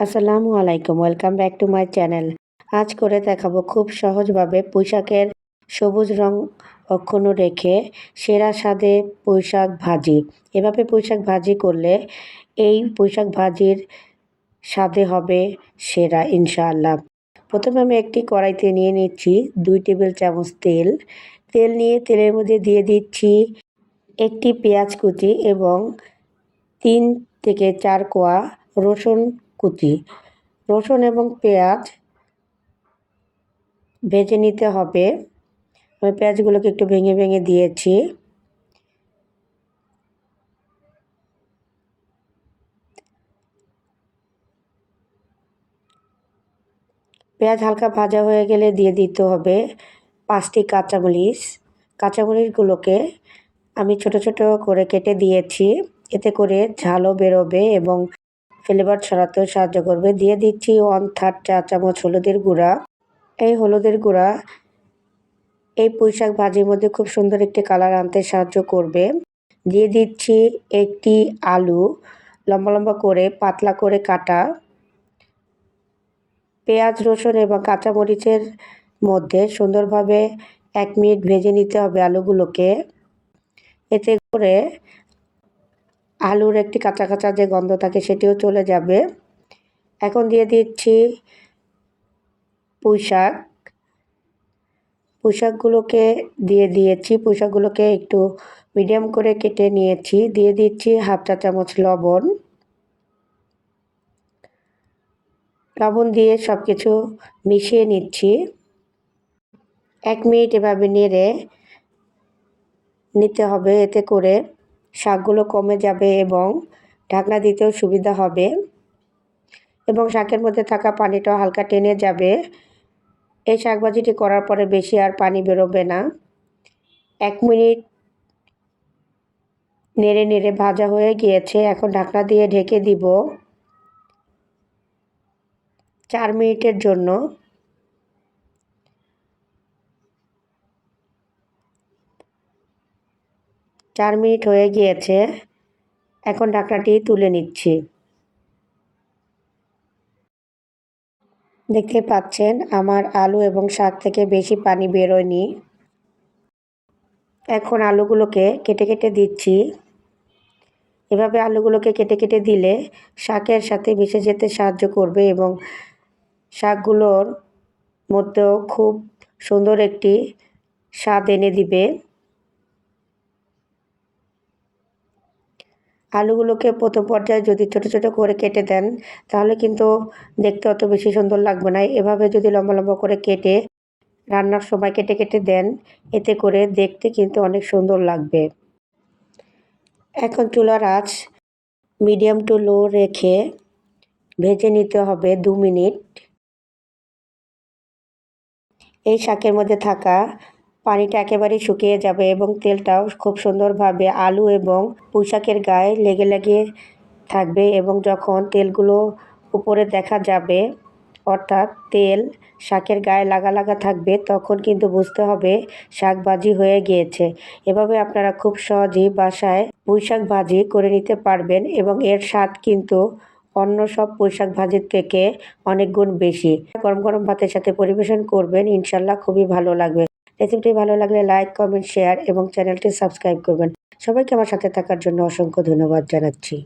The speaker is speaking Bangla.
আসসালামু আলাইকুম welcome back to my channel আজ করে দেখাবো খুব সহজভাবে পুঁইশাকের সবুজ রং অক্ষুণ্ণ রেখে সেরা স্বাদে পুঁইশাক ভাজি। এভাবে পুঁইশাক ভাজি করলে এই পুঁইশাক ভাজির স্বাদে হবে সেরা, ইনশাআল্লাহ। প্রথমে আমি একটি কড়াইতে নিয়ে নিচ্ছি দুই টেবিল চামচ তেল। তেল নিয়ে তেলের মধ্যে দিয়ে দিচ্ছি একটি পেঁয়াজ কুচি এবং তিন থেকে চার কোয়া রসুন কুচি রসুন এবং পেঁয়াজ ভেজে নিতে হবে। আমি পেঁয়াজগুলোকে একটু ভেঙে ভেঙে দিয়েছি। পেঁয়াজ হালকা ভাজা হয়ে গেলে দিয়ে দিতে হবে পাঁচটি কাঁচামরিচ। কাঁচামরিচগুলোকে আমি ছোট ছোট করে কেটে দিয়েছি। এতে করে ঝালও বেরোবে এবং ফ্লেভার ছড়াতেও সাহায্য করবে। দিয়ে দিচ্ছি ওয়ান থার্ড চা চামচ হলুদের গুঁড়া। এই হলুদের গুঁড়া এই পুঁইশাক ভাজির মধ্যে খুব সুন্দর একটি কালার আনতে সাহায্য করবে। দিয়ে দিচ্ছি একটি আলু, লম্বা লম্বা করে, পাতলা করে কাটা। পেঁয়াজ, রসুন এবং কাঁচামরিচের মধ্যে সুন্দরভাবে এক মিনিট ভেজে নিতে হবে আলুগুলোকে। এতে করে আলুর একটি কাঁচা কাঁচা যে গন্ধ থাকে সেটিও চলে যাবে। এখন দিয়ে দিচ্ছি পুঁই শাক। দিয়ে দিয়েছি। পুঁইশাকগুলোকে একটু মিডিয়াম করে কেটে নিয়েছি। দিয়ে দিচ্ছি হাফ চা চামচ লবণ। লবণ দিয়ে সব কিছু মিশিয়ে নিচ্ছি। এক মিনিট এভাবে নেড়ে নিতে হবে এতে করে। শাকগুলো কমে যাবে এবং ঢাকনা দিতেও সুবিধা হবে। এবং শাকের মধ্যে থাকা পানিটাও হালকা টেনে যাবে। এই শাকভাজিটি করার পরে বেশি আর পানি বেরোবে না। এক মিনিট নেড়ে নেড়ে ভাজা হয়ে গিয়েছে। এখন ঢাকনা দিয়ে ঢেকে দিব। চার মিনিটের জন্য। চার মিনিট হয়ে গিয়েছে। এখন ঢাকনাটি তুলে নিচ্ছি। দেখতে পাচ্ছেন, আমার আলু এবং শাক থেকে বেশি পানি বেরোয়নি। এখন আলুগুলোকে কেটে কেটে দিচ্ছি। এভাবে আলুগুলোকে কেটে কেটে দিলে শাকের সাথে মিশে যেতে সাহায্য করবে এবং শাকগুলোর মধ্যেও খুব সুন্দর একটি স্বাদ এনে দিবে। আলুগুলোকে প্রথম পর্যায়ে যদি ছোট ছোট করে কেটে দেন, তাহলে কিন্তু দেখতে অত বেশি সুন্দর লাগবে না। এভাবে যদি লম্বা লম্বা করে কেটে রান্নার সময় কেটে কেটে দেন, এতে করে দেখতে কিন্তু অনেক সুন্দর লাগবে। এখন চুলার আঁচ মিডিয়াম টু লো রেখে ভেজে নিতে হবে দু মিনিট। এই শাকের মধ্যে থাকা পানিটা একেবারেই শুকিয়ে যাবে এবং তেলটাও খুব সুন্দরভাবে আলু এবং পুঁইশাকের গায়ে লেগে লেগে থাকবে এবং যখন তেলগুলো উপরে দেখা যাবে, অর্থাৎ তেল শাকের গায়ে লাগা লাগা থাকবে, তখন কিন্তু বুঝতে হবে শাক ভাজি হয়ে গিয়েছে। এভাবে আপনারা খুব সহজেই বাসায় পুঁইশাক ভাজি করে নিতে পারবেন এবং এর স্বাদ কিন্তু অন্য সব পুঁইশাক ভাজির থেকে অনেক গুণ বেশি। গরম গরম ভাতের সাথে পরিবেশন করবেন, ইনশাল্লাহ খুবই ভালো লাগবে। রেসিপিটি ভালো লাগলে লাইক, কমেন্ট, শেয়ার এবং চ্যানেলটি সাবস্ক্রাইব করবেন। সবাইকে আমার সাথে থাকার জন্য অসংখ্য ধন্যবাদ জানাচ্ছি।